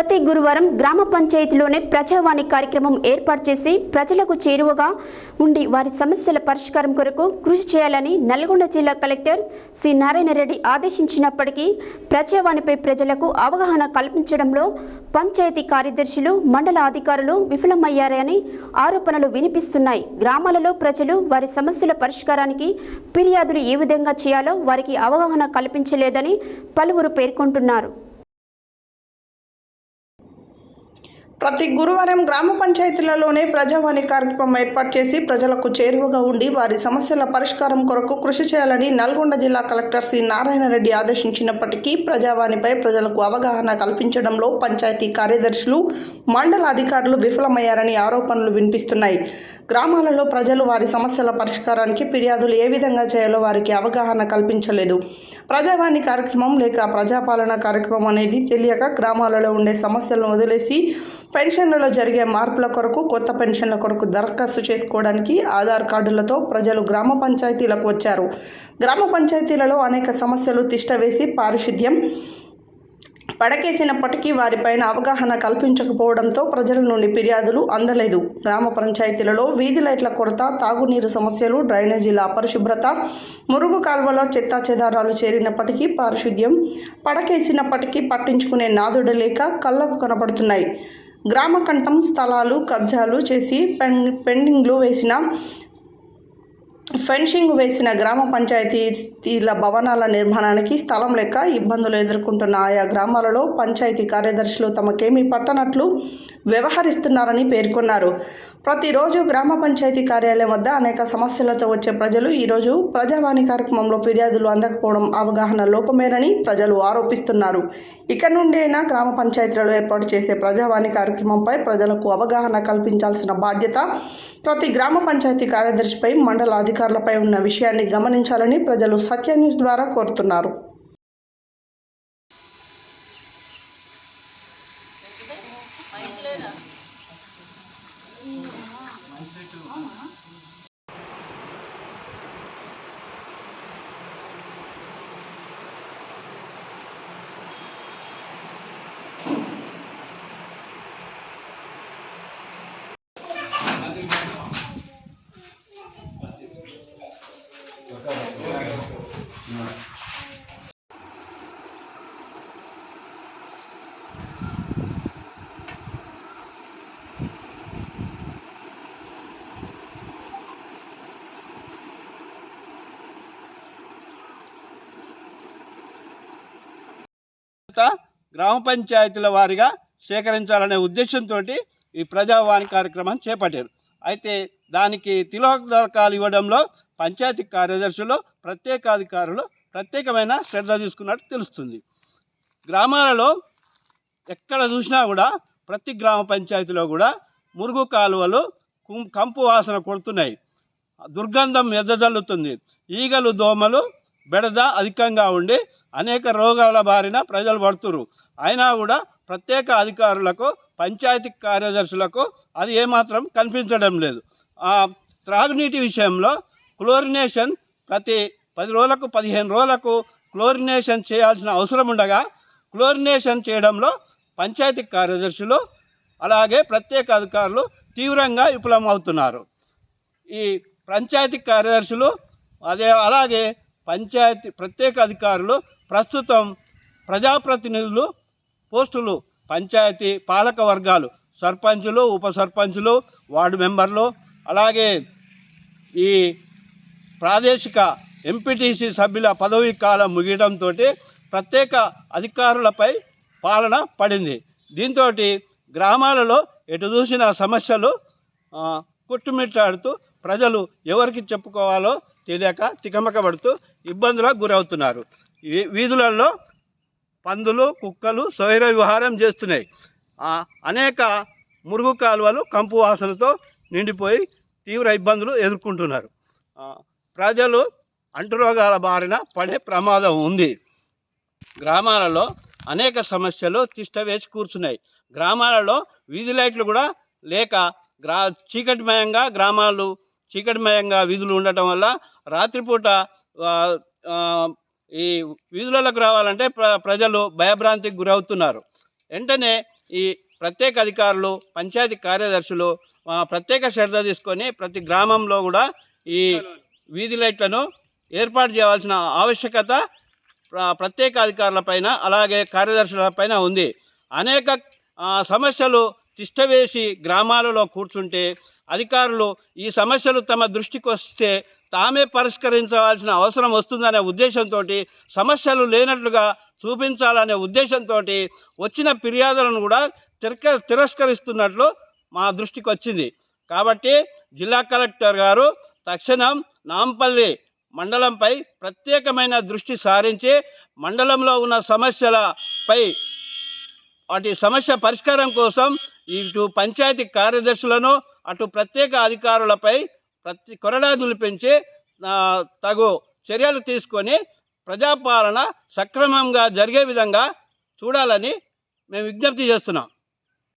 ప్రతి గురువారం గ్రామ పంచాయతీలోనే ప్రజావాణి కార్యక్రమం ఏర్పాటు చేసి ప్రజలకు చేరువగా ఉండి వారి సమస్యల పరిష్కారం కొరకు కృషి చేయాలని నల్గొండ జిల్లా కలెక్టర్ సి నారాయణరెడ్డి ఆదేశించినప్పటికీ ప్రజావాణిపై ప్రజలకు అవగాహన కల్పించడంలో పంచాయతీ కార్యదర్శులు మండల అధికారులు విఫలమయ్యారని ఆరోపణలు వినిపిస్తున్నాయి. గ్రామాలలో ప్రజలు వారి సమస్యల పరిష్కారానికి ఫిర్యాదులు ఏ విధంగా చేయాలో వారికి అవగాహన కల్పించలేదని పలువురు పేర్కొంటున్నారు. ప్రతి గురువారం గ్రామ పంచాయతీలలోనే ప్రజావాణి కార్యక్రమం ఏర్పాటు చేసి ప్రజలకు చేరువగా ఉండి వారి సమస్యల పరిష్కారం కొరకు కృషి చేయాలని నల్గొండ జిల్లా కలెక్టర్ సి నారాయణరెడ్డి ఆదేశించినప్పటికీ ప్రజావాణిపై ప్రజలకు అవగాహన కల్పించడంలో పంచాయతీ కార్యదర్శులు మండల అధికారులు విఫలమయ్యారని ఆరోపణలు వినిపిస్తున్నాయి. గ్రామాలలో ప్రజలు వారి సమస్యల పరిష్కారానికి ఫిర్యాదులు ఏ విధంగా చేయాలో వారికి అవగాహన కల్పించలేదు. ప్రజావాణి కార్యక్రమం లేక ప్రజాపాలన కార్యక్రమం అనేది తెలియక గ్రామాలలో ఉండే సమస్యలను వదిలేసి పెన్షన్లలో జరిగే మార్పుల కొరకు కొత్త పెన్షన్ల కొరకు దరఖాస్తు చేసుకోవడానికి ఆధార్ కార్డులతో ప్రజలు గ్రామ పంచాయతీలకు వచ్చారు. గ్రామ పంచాయతీలలో అనేక సమస్యలు తిష్టవేసి పారిశుద్ధ్యం పడకేసినప్పటికీ వారిపైన అవగాహన కల్పించకపోవడంతో ప్రజల నుండి ఫిర్యాదులు అందలేదు. గ్రామ పంచాయతీలలో వీధి లైట్ల కొరత తాగునీరు సమస్యలు డ్రైనేజీల అపరిశుభ్రత మురుగు కాల్వలో చెత్తా చెదారాలు చేరినప్పటికీ పారిశుద్ధ్యం పడకేసినప్పటికీ పట్టించుకునే నాదుడు లేక కళ్ళకు కనబడుతున్నాయి. గ్రామ కంఠం స్థలాలు కబ్జాలు చేసి పెన్ పెండింగ్లు వేసిన ఫెన్షింగ్ వేసిన గ్రామ పంచాయతీల భవనాల నిర్మాణానికి స్థలం లెక్క ఇబ్బందులు ఎదుర్కొంటున్న ఆయా గ్రామాలలో పంచాయతీ కార్యదర్శులు తమకేమీ పట్టనట్లు వ్యవహరిస్తున్నారని పేర్కొన్నారు. ప్రతిరోజు గ్రామ పంచాయతీ కార్యాలయం వద్ద అనేక సమస్యలతో వచ్చే ప్రజలు ఈరోజు ప్రజావాణి కార్యక్రమంలో ఫిర్యాదులు అందకపోవడం అవగాహన లోపమేనని ప్రజలు ఆరోపిస్తున్నారు. ఇక నుండైనా గ్రామ పంచాయతీలలో ఏర్పాటు చేసే ప్రజావాణి కార్యక్రమంపై ప్రజలకు అవగాహన కల్పించాల్సిన బాధ్యత ప్రతి గ్రామ పంచాయతీ కార్యదర్శిపై మండల అధికారులపై ఉన్న విషయాన్ని గమనించాలని ప్రజలు సత్య న్యూస్ ద్వారా కోరుతున్నారు. Yeah. గ్రామ పంచాయతీల వారిగా సేకరించాలనే ఉద్దేశంతో ఈ ప్రజావాణి కార్యక్రమం చేపట్టారు. అయితే దానికి తిలోదకాలు ఇవ్వడంలో పంచాయతీ కార్యదర్శులు ప్రత్యేకాధికారులు ప్రత్యేకమైన శ్రద్ధ తీసుకున్నట్టు తెలుస్తుంది. గ్రామాలలో ఎక్కడ చూసినా కూడా ప్రతి గ్రామ పంచాయతీలో కూడా మురుగు కాలువలు కుం- కంపు వాసన కొడుతున్నాయి. దుర్గంధం ఎద్దజల్లుతుంది ఈగలు దోమలు బెడద అధికంగా ఉండి అనేక రోగాల బారిన ప్రజలు పడుతురు. అయినా కూడా ప్రత్యేక అధికారులకు పంచాయతీ కార్యదర్శులకు అది ఏమాత్రం కనిపించడం లేదు. ఆ త్రాగునీటి విషయంలో క్లోరినేషన్ ప్రతి పది రోజులకు పదిహేను రోజులకు క్లోరినేషన్ చేయాల్సిన అవసరం ఉండగా క్లోరినేషన్ చేయడంలో పంచాయతీ కార్యదర్శులు అలాగే ప్రత్యేక అధికారులు తీవ్రంగా విఫలమవుతున్నారు. ఈ పంచాయతీ కార్యదర్శులు అదే అలాగే పంచాయతీ ప్రత్యేక అధికారులు ప్రస్తుతం ప్రజాప్రతినిధులు పోస్టులు పంచాయతీ పాలక వర్గాలు సర్పంచులు ఉప సర్పంచులు వార్డు మెంబర్లు అలాగే ఈ ప్రాదేశిక ఎంపీటీసీ సభ్యుల పదవీ కాలం ముగియడంతో ప్రత్యేక అధికారులపై పాలన పడింది. దీంతో గ్రామాలలో ఎటు చూసిన సమస్యలు కుట్టుమిట్టాడుతూ కొట్టుమిట్టాడుతూ ప్రజలు ఎవరికి చెప్పుకోవాలో తెలియక తికమకబడుతూ ఇబ్బందులకు గురవుతున్నారు. ఈ వీధులలో పందులు కుక్కలు స్వైర విహారం చేస్తున్నాయి. అనేక మురుగు కాలువలు కంపు వాసనతో నిండిపోయి తీవ్ర ఇబ్బందులు ఎదుర్కొంటున్నారు. ప్రజలు అంటురోగాల బారిన పడే ప్రమాదం ఉంది. గ్రామాలలో అనేక సమస్యలు తిష్టవేసి కూర్చున్నాయి. గ్రామాలలో వీధి లైట్లు కూడా లేక గ్రా చీకటిమయంగా గ్రామాలు చీకటిమయంగా వీధులు ఉండటం వల్ల రాత్రిపూట ఈ వీధులలోకి రావాలంటే ప్ర ప్రజలు భయభ్రాంతికి గురవుతున్నారు. వెంటనే ఈ ప్రత్యేక అధికారులు పంచాయతీ కార్యదర్శులు ప్రత్యేక శ్రద్ధ తీసుకొని ప్రతి గ్రామంలో కూడా ఈ వీధి లైట్లను ఏర్పాటు చేయాల్సిన ఆవశ్యకత ప్రత్యేక అధికారులపైన అలాగే కార్యదర్శులపైన ఉంది. అనేక సమస్యలు తిష్టవేసి గ్రామాలలో కూర్చుంటే అధికారులు ఈ సమస్యలు తమ దృష్టికి వస్తే తామే పరిష్కరించవలసిన అవసరం వస్తుందనే ఉద్దేశంతో సమస్యలు లేనట్లుగా చూపించాలనే ఉద్దేశంతో వచ్చిన ఫిర్యాదులను కూడా తిరక తిరస్కరిస్తున్నట్లు మా దృష్టికి వచ్చింది. కాబట్టి జిల్లా కలెక్టర్ గారు తక్షణం నాంపల్లి మండలంపై ప్రత్యేకమైన దృష్టి సారించి మండలంలో ఉన్న సమస్యలపై వాటి సమస్య పరిష్కారం కోసం ఇటు పంచాయతీ కార్యదర్శులను అటు ప్రత్యేక అధికారులపై ప్రతి కొరడాదులు పెంచి తగు చర్యలు తీసుకొని ప్రజాపాలన సక్రమంగా జరిగే విధంగా చూడాలని మేము విజ్ఞప్తి చేస్తున్నాం.